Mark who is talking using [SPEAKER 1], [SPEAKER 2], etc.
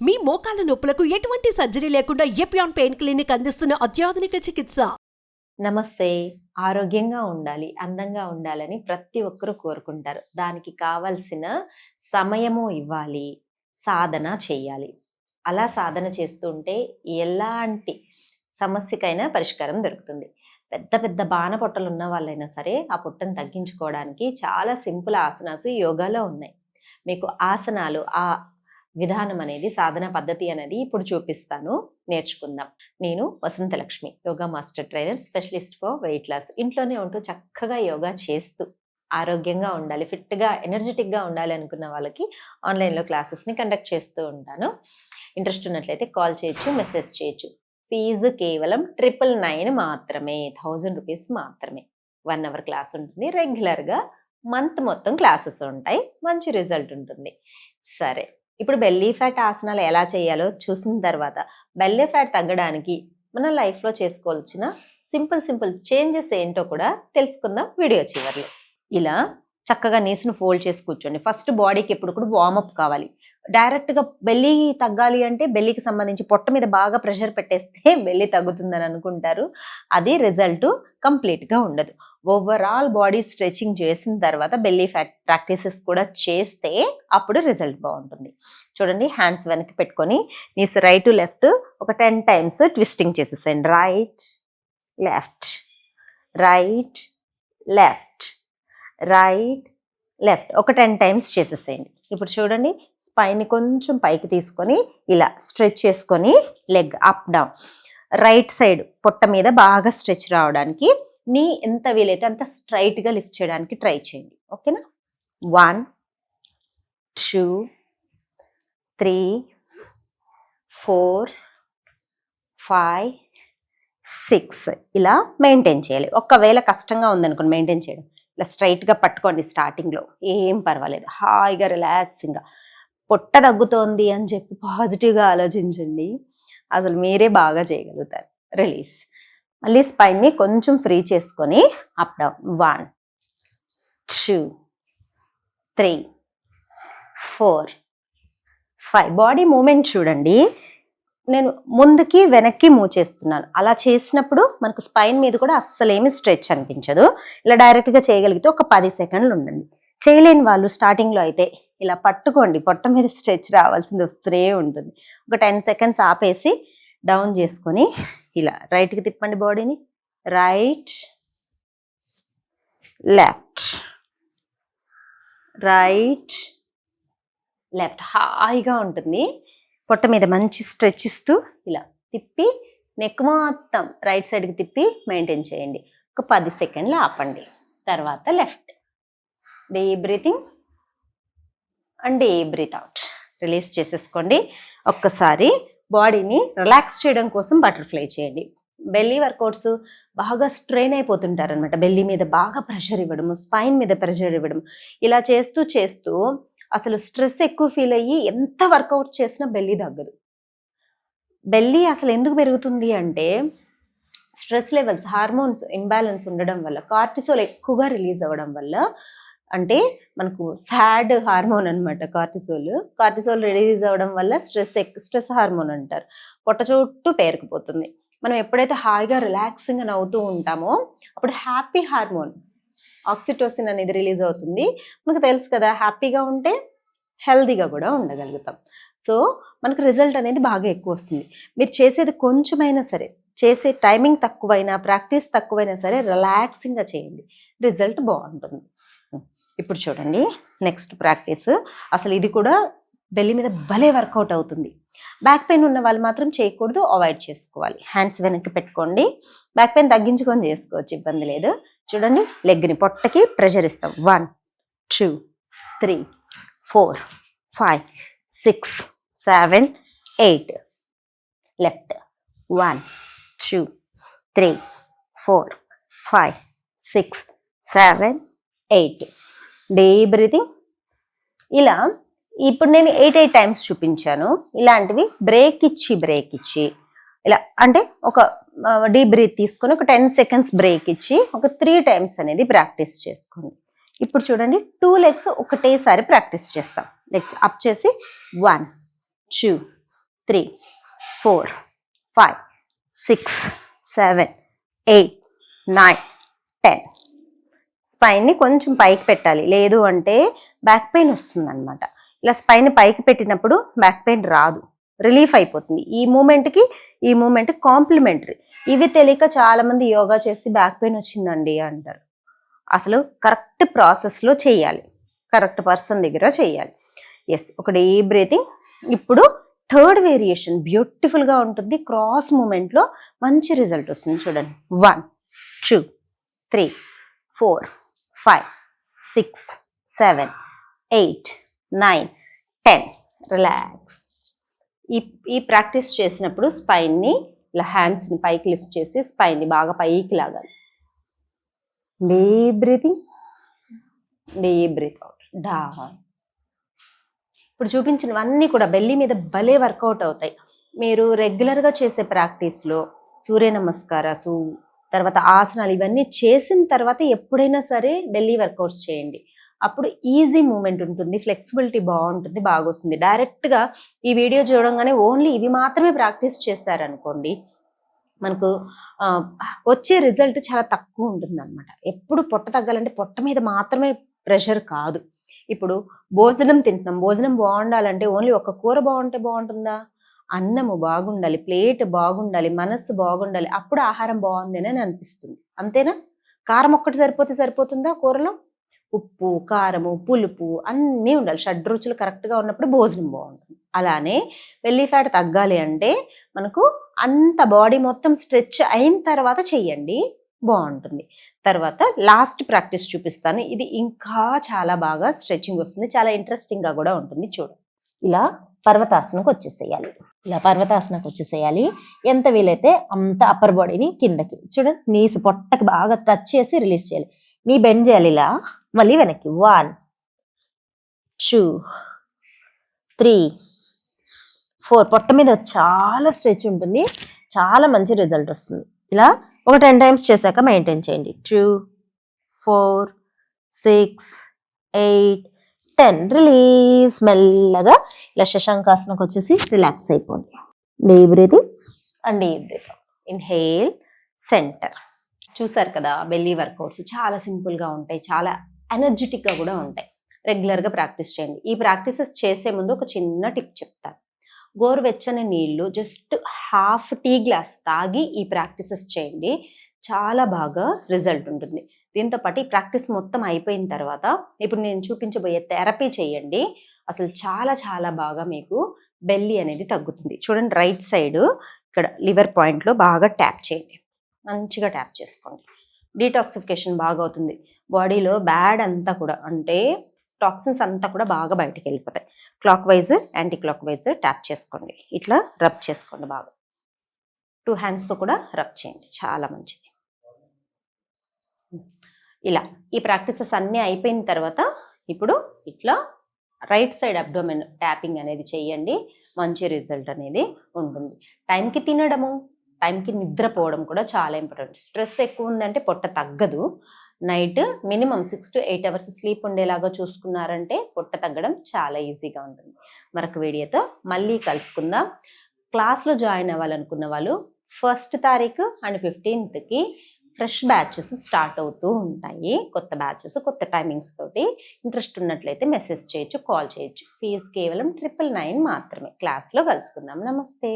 [SPEAKER 1] మీ మోకాల నొప్పులకు ఎటువంటి సర్జరీ లేకుండా ఎపియాన్ పెయిన్ క్లినిక్ అందిస్తున్న అత్యాధునిక చికిత్స?
[SPEAKER 2] నమస్తే. ఆరోగ్యంగా ఉండాలి అందంగా ఉండాలని ప్రతి ఒక్కరూ కోరుకుంటారు. దానికి కావలసిన సమయము ఇవ్వాలి సాధన చేయాలి. అలా సాధన చేస్తుంటే ఎలాంటి సమస్యకైనా పరిష్కారం దొరుకుతుంది. పెద్ద పెద్ద బాణ పొట్టలు ఉన్న వాళ్ళైనా సరే ఆ పొట్టను తగ్గించుకోవడానికి చాలా సింపుల్ ఆసనాసు యోగాలో ఉన్నాయి. మీకు ఆసనాలు ఆ విధానం అనేది సాధన పద్ధతి అనేది ఇప్పుడు చూపిస్తాను. నేర్చుకుందాం. నేను Vasanthalakshmi yoga master trainer specialist for weight loss. ఇంట్లోనే ఉంటూ చక్కగా యోగా చేస్తూ ఆరోగ్యంగా ఉండాలి ఫిట్గా ఎనర్జెటిక్గా ఉండాలి అనుకున్న వాళ్ళకి ఆన్లైన్లో క్లాసెస్ని కండక్ట్ చేస్తూ ఉంటాను. ఇంట్రెస్ట్ ఉన్నట్లయితే కాల్ చేయొచ్చు మెసేజ్ చేయొచ్చు. ఫీజు కేవలం ట్రిపుల్ నైన్ మాత్రమే థౌజండ్ రూపీస్ మాత్రమే. వన్ అవర్ క్లాస్ ఉంటుంది. రెగ్యులర్గా మంత్ మొత్తం క్లాసెస్ ఉంటాయి. మంచి రిజల్ట్ ఉంటుంది. సరే. ఇప్పుడు బెల్లీ ఫ్యాట్ ఆసనాలు ఎలా చేయాలో చూసిన తర్వాత బెల్లీ ఫ్యాట్ తగ్గడానికి మన లైఫ్లో చేసుకోవాల్సిన సింపుల్ సింపుల్ చేంజెస్ ఏంటో కూడా తెలుసుకుందాం వీడియో చివరిలో. ఇలా చక్కగా నీసును ఫోల్డ్ చేసి కూర్చోండి. ఫస్ట్ బాడీకి ఎప్పుడు కూడా వార్మప్ కావాలి. డైరెక్ట్గా బెల్లి తగ్గాలి అంటే బెల్లికి సంబంధించి పొట్ట మీద బాగా ప్రెషర్ పెట్టేస్తే బెల్లి తగ్గుతుందని అనుకుంటారు. అది రిజల్ట్ కంప్లీట్గా ఉండదు. ఓవరాల్ బాడీ స్ట్రెచింగ్ చేసిన తర్వాత బెల్లీ ఫ్యాట్ ప్రాక్టీసెస్ కూడా చేస్తే అప్పుడు రిజల్ట్ బాగుంటుంది. చూడండి హ్యాండ్స్ వెనక్కి పెట్టుకొని నీస్ రైట్ లెఫ్ట్ ఒక టెన్ టైమ్స్ ట్విస్టింగ్ చేసేసేయండి. Right left right left right left ఒక టెన్ టైమ్స్ చేసేసేయండి. ఇప్పుడు చూడండి స్పైన్ కొంచెం పైకి తీసుకొని ఇలా స్ట్రెచ్ చేసుకొని leg up down right side పొట్ట మీద బాగా స్ట్రెచ్ రావడానికి నీ ఎంత వీలైతే అంత స్ట్రైట్గా లిఫ్ట్ చేయడానికి ట్రై చేయండి. ఓకేనా? One two three four five six ఇలా మెయింటైన్ చేయాలి. ఒకవేళ కష్టంగా ఉందనుకోండి మెయింటైన్ చేయడం. ఇలా స్ట్రైట్గా పట్టుకోండి స్టార్టింగ్లో. ఏం పర్వాలేదు. హాయిగా రిలాక్సింగ్గా. పొట్ట తగ్గుతోంది అని చెప్పి పాజిటివ్గా ఆలోచించండి. అసలు మీరే బాగా చేయగలుగుతారు. రిలీజ్. మళ్ళీ స్పైన్ని కొంచెం ఫ్రీ చేసుకొని up down. One two three four five. Body movement చూడండి. నేను ముందుకి వెనక్కి మూవ్ చేస్తున్నాను. అలా చేసినప్పుడు మనకు స్పైన్ మీద కూడా అస్సలేమి స్ట్రెచ్ అనిపించదు. ఇలా డైరెక్ట్గా చేయగలిగితే ఒక పది సెకండ్లు ఉండండి. చేయలేని వాళ్ళు స్టార్టింగ్లో అయితే ఇలా పట్టుకోండి. పొట్ట మీద స్ట్రెచ్ రావాల్సింది వస్తూనే ఉంటుంది. ఒక టెన్ సెకండ్స్ ఆపేసి డౌన్ చేసుకొని ఇలా రైట్కి తిప్పండి బాడీని. Right left. Right left. హాయిగా ఉంటుంది. పొట్ట మీద మంచి స్ట్రెచ్ ఇస్తూ ఇలా తిప్పి నెక్ మొత్తం రైట్ సైడ్కి తిప్పి మెయింటైన్ చేయండి. ఒక పది సెకండ్లు ఆపండి. తర్వాత left. The breathing and the breathe out. Release చేసేసుకోండి. ఒక్కసారి బాడీని రిలాక్స్ చేయడం కోసం బటర్ఫ్లై చేయండి. బెల్లీ వర్కౌట్స్ బాగా స్ట్రెయిన్ అయిపోతుంటారు అనమాట బెల్లీ మీద బాగా ప్రెషర్ ఇవ్వడము స్పైన్ మీద ప్రెషర్ ఇవ్వడం ఇలా చేస్తూ చేస్తూ అసలు స్ట్రెస్ ఎక్కువ ఫీల్ అయ్యి ఎంత వర్కౌట్ చేసినా బెల్లీ తగ్గదు. బెల్లీ అసలు ఎందుకు పెరుగుతుంది అంటే స్ట్రెస్ లెవెల్స్ హార్మోన్స్ ఇంబ్యాలెన్స్ ఉండడం వల్ల కార్టిసోల్ ఎక్కువగా రిలీజ్ అవ్వడం వల్ల అంటే మనకు సాడ్ హార్మోన్ అనమాట కార్టిసోల్. కార్టిసోల్ రిలీజ్ అవ్వడం వల్ల స్ట్రెస్ స్ట్రెస్ హార్మోన్ అంటారు. పొట్ట చుట్టూ పేరుకుపోతుంది. మనం ఎప్పుడైతే హాయిగా రిలాక్సింగ్గా నవ్వుతూ ఉంటామో అప్పుడు హ్యాపీ హార్మోన్ ఆక్సిటోసిన్ అనేది రిలీజ్ అవుతుంది. మనకు తెలుసు కదా హ్యాపీగా ఉంటే హెల్దీగా కూడా ఉండగలుగుతాం. సో మనకు రిజల్ట్ అనేది బాగా ఎక్కువ వస్తుంది. మీరు చేసేది కొంచెమైనా సరే చేసే టైమింగ్ తక్కువైనా ప్రాక్టీస్ తక్కువైనా సరే రిలాక్సింగ్గా చేయండి. రిజల్ట్ బాగుంటుంది. ఇప్పుడు చూడండి నెక్స్ట్ ప్రాక్టీస్ అసలు ఇది కూడా బెల్లి మీద భలే వర్కౌట్ అవుతుంది. బ్యాక్ పెయిన్ ఉన్న వాళ్ళు మాత్రం చేయకూడదు అవాయిడ్ చేసుకోవాలి. హ్యాండ్స్ వెనక్కి పెట్టుకోండి. బ్యాక్ పెయిన్ తగ్గించుకొని చేసుకోవచ్చు ఇబ్బంది లేదు. చూడండి లెగ్ని పొట్టకి ప్రెషర్ ఇస్తాం. One two three four five six seven eight left one two three four five six seven eight deep breathing ఇలా ఇప్పుడు నేను ఎయిట్ ఎయిట్ టైమ్స్ చూపించాను. ఇలాంటివి బ్రేక్ ఇచ్చి బ్రేక్ ఇచ్చి. ఇలా అంటే ఒక డీప్ బ్రీత్ తీసుకొని ఒక టెన్ సెకండ్స్ బ్రేక్ ఇచ్చి ఒక త్రీ టైమ్స్ అనేది ప్రాక్టీస్ చేసుకోండి. ఇప్పుడు చూడండి టూ లెగ్స్ ఒకటేసారి ప్రాక్టీస్ చేస్తాం. లెగ్స్ అప్ చేసి one two three four five six seven eight nine ten స్పైన్ని కొంచెం పైకి పెట్టాలి. లేదు అంటే బ్యాక్ పెయిన్ వస్తుంది అనమాట ఇలా స్పైన్ పైకి పెట్టినప్పుడు బ్యాక్ పెయిన్ రాదు. రిలీఫ్ అయిపోతుంది. ఈ మూమెంట్కి ఈ మూమెంట్ కాంప్లిమెంటరీ ఇవి తెలియక చాలామంది యోగా చేసి బ్యాక్ పెయిన్ వచ్చిందండి అంటారు. అసలు కరెక్ట్ ప్రాసెస్లో చేయాలి. కరెక్ట్ పర్సన్ దగ్గర చేయాలి. ఎస్ ఒక ఈ బ్రీతింగ్ ఇప్పుడు థర్డ్ వేరియేషన్ బ్యూటిఫుల్గా ఉంటుంది. క్రాస్ మూమెంట్లో మంచి రిజల్ట్ వస్తుంది. చూడండి. One two three four five six seven eight nine ten relax ఈ ఈ ప్రాక్టీస్ చేసినప్పుడు స్పైన్ని ఇలా హ్యాండ్స్ని పైకి లిఫ్ట్ చేసి స్పైన్ని బాగా పైకి లాగాలి. Deep breathing deep breath out down ఇప్పుడు చూపించినవన్నీ కూడా బెల్లి మీద భలే వర్కౌట్ అవుతాయి. మీరు రెగ్యులర్గా చేసే ప్రాక్టీస్లో సూర్య నమస్కారాలు తర్వాత ఆసనాలు ఇవన్నీ చేసిన తర్వాత ఎప్పుడైనా సరే బెల్లీ వర్కౌట్స్ చేయండి. అప్పుడు ఈజీ మూమెంట్ ఉంటుంది ఫ్లెక్సిబిలిటీ బాగుంటుంది బాగా వస్తుంది డైరెక్ట్గా ఈ వీడియో చూడంగానే ఓన్లీ ఇవి మాత్రమే ప్రాక్టీస్ చేశారనుకోండి మనకు వచ్చే రిజల్ట్ చాలా తక్కువ ఉంటుంది అనమాట ఎప్పుడు పొట్ట తగ్గాలంటే పొట్ట మీద మాత్రమే ప్రెషర్ కాదు. ఇప్పుడు భోజనం తింటున్నాం భోజనం బాగుండాలంటే ఓన్లీ ఒక కూర బాగుంటే బాగుంటుందా? అన్నము బాగుండాలి ప్లేట్ బాగుండాలి మనస్సు బాగుండాలి అప్పుడు ఆహారం బాగుంది అని అనిపిస్తుంది. అంతేనా? కారం ఒక్కటి సరిపోతే సరిపోతుందా కూరలో? ఉప్పు కారము పులుపు అన్నీ ఉండాలి. షడ్రుచులు కరెక్ట్గా ఉన్నప్పుడు భోజనం బాగుంటుంది. అలానే బెల్లీ ఫ్యాట్ తగ్గాలి అంటే మనకు అంత బాడీ మొత్తం స్ట్రెచ్ అయిన తర్వాత చెయ్యండి బాగుంటుంది. తర్వాత లాస్ట్ ప్రాక్టీస్ చూపిస్తాను. ఇది ఇంకా చాలా బాగా స్ట్రెచ్చింగ్ వస్తుంది చాలా ఇంట్రెస్టింగ్గా కూడా ఉంటుంది. చూడు. ఇలా పర్వతాసనకు వచ్చేసేయాలి. ఇలా పర్వతాసనకు వచ్చేసేయాలి. ఎంత వీలైతే అంత అప్పర్ బాడీని కిందకి చూడండి నీస్ పొట్టకి బాగా టచ్ చేసి రిలీజ్ చేయాలి. నీ బెండ్ చేయాలి ఇలా మళ్ళీ వెనక్కి. వన్ టూ త్రీ ఫోర్ పొట్ట మీద చాలా స్ట్రెచ్ ఉంటుంది. చాలా మంచి రిజల్ట్ వస్తుంది. ఇలా ఒక టెన్ టైమ్స్ చేశాక మెయింటైన్ చేయండి. Two four six eight ten release మెల్లగా ఇలా శశాంకాసనకు వచ్చేసి రిలాక్స్ అయిపోండి. Deep breathing and deep breathing inhale centre చూసారు కదా బెల్లీ వర్కౌట్స్ చాలా సింపుల్గా ఉంటాయి చాలా ఎనర్జెటిక్గా కూడా ఉంటాయి. రెగ్యులర్గా ప్రాక్టీస్ చేయండి. ఈ ప్రాక్టీసెస్ చేసే ముందు ఒక చిన్న టిప్ చెప్తాను గోరువెచ్చని నీళ్ళు జస్ట్ హాఫ్ టీ గ్లాస్ తాగి ఈ ప్రాక్టీసెస్ చేయండి. చాలా బాగా రిజల్ట్ ఉంటుంది. దీంతో పాటు ఈ ప్రాక్టీస్ మొత్తం అయిపోయిన తర్వాత ఇప్పుడు నేను చూపించబోయే థెరపీ చేయండి. అసలు చాలా చాలా బాగా మీకు బెల్లి అనేది తగ్గుతుంది. చూడండి రైట్ సైడ్ ఇక్కడ లివర్ పాయింట్లో బాగా ట్యాప్ చేయండి. మంచిగా ట్యాప్ చేసుకోండి. డీటాక్సిఫికేషన్ బాగా అవుతుంది. బాడీలో బ్యాడ్ అంతా కూడా అంటే టాక్సిన్స్ అంతా కూడా బాగా బయటకు వెళ్ళిపోతాయి. Clockwise anticlockwise tap చేసుకోండి. ఇట్లా రబ్ చేసుకోండి బాగా. టూ హ్యాండ్స్తో కూడా రబ్ చేయండి. చాలా మంచిది. ఇలా ఈ ప్రాక్టీసెస్ అన్నీ అయిపోయిన తర్వాత ఇప్పుడు ఇట్లా రైట్ సైడ్ అబ్డోమెన్ ట్యాపింగ్ అనేది చేయండి. మంచి రిజల్ట్ అనేది ఉంటుంది. టైంకి తినడము టైంకి నిద్రపోవడం కూడా చాలా ఇంపార్టెంట్. స్ట్రెస్ ఎక్కువ ఉందంటే పొట్ట తగ్గదు. Night minimum six to eight hours sleep ఉండేలాగా చూసుకున్నారంటే పొట్ట తగ్గడం చాలా ఈజీగా ఉంటుంది. మరొక వీడియోతో మళ్ళీ కలుసుకుందాం. క్లాస్లో జాయిన్ అవ్వాలనుకున్న వాళ్ళు ఫస్ట్ తారీఖు అండ్ ఫిఫ్టీన్త్కి ఫ్రెష్ బ్యాచెస్ స్టార్ట్ అవుతూ ఉంటాయి. కొత్త బ్యాచెస్ కొత్త టైమింగ్స్ తోటి ఇంట్రెస్ట్ ఉన్నట్లయితే మెసేజ్ చేయొచ్చు కాల్ చేయొచ్చు. ఫీజు కేవలం ట్రిపుల్ నైన్ మాత్రమే. క్లాస్లో కలుసుకుందాం. నమస్తే.